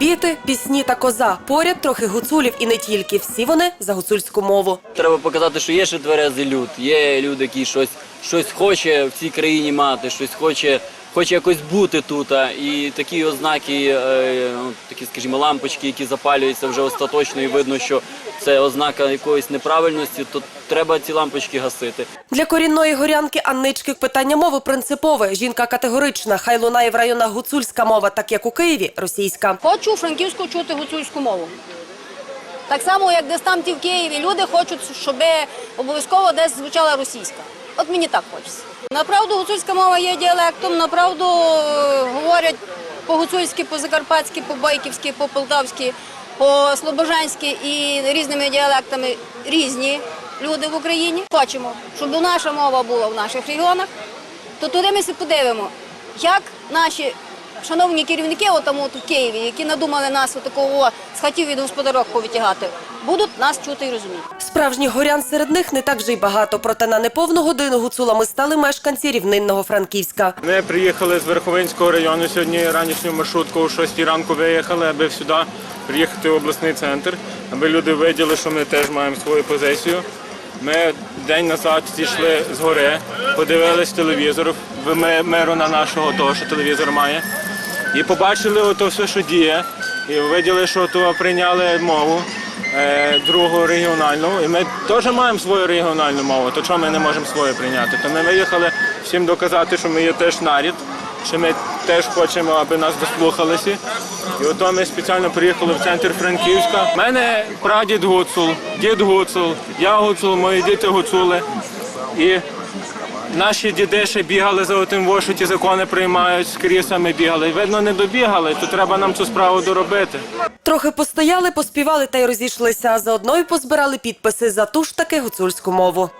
Діти, пісні та коза. Поряд трохи гуцулів і не тільки. Всі вони за гуцульську мову. Треба показати, що є ще тверезий люд. Є люди, які щось, щось хоче в цій країні мати, щось хоче, хоче якось бути тут. а. І такі ознаки, е, ну, такі, скажімо, лампочки, які запалюються вже остаточно, і видно, що це ознака якоїсь неправильності, то треба ці лампочки гасити. Для корінної горянки Аннички питання мови принципове. Жінка категорична. Хай лунає в районах гуцульська мова, так як у Києві російська. Хочу у Франківську чути гуцульську мову. Так само, як десь там ті в Києві, люди хочуть, щоб обов'язково десь звучала російська. От мені так хочеться. Направду гуцульська мова є діалектом, направду е, говорять по-гуцульськи, по-закарпатськи, по-байківськи, по-полтавськи, по-слобожанськи і різними діалектами різні люди в Україні. Хочемо, щоб наша мова була в наших регіонах, то туди ми подивимо, як наші шановні керівники отам от у Києві, які надумали нас отакого з хатів від господарок повитягати, будуть нас чути і розуміти. Справжніх горян серед них не так вже й багато. Проте на неповну годину гуцулами стали мешканці рівнинного Франківська. Ми приїхали з Верховинського району сьогодні ранішню маршрутку о 6 ранку виїхали, аби сюди приїхати в обласний центр, аби люди виділи, що ми теж маємо свою позицію. Ми день назад зійшли з гори, подивились телевізор, в меру на нашого того, що телевізор має, і побачили ото все, що діє, і виділи, що то прийняли мову. е, Другу регіональну, і ми теж маємо свою регіональну мову. То чого ми не можемо свою прийняти? То ми виїхали всім доказати, що ми є теж нарід, що ми теж хочемо, аби нас дослухалися. І ото ми спеціально приїхали в центр Франківська. У мене прадід гуцул, дід гуцул, я гуцул, мої діти гуцули. І наші діди ще бігали за тим вошу, ті закони приймають, з крісами бігали. Видно, не добігали, то треба нам цю справу доробити. Трохи постояли, поспівали та й розійшлися. А заодно й позбирали підписи за ту ж таки гуцульську мову.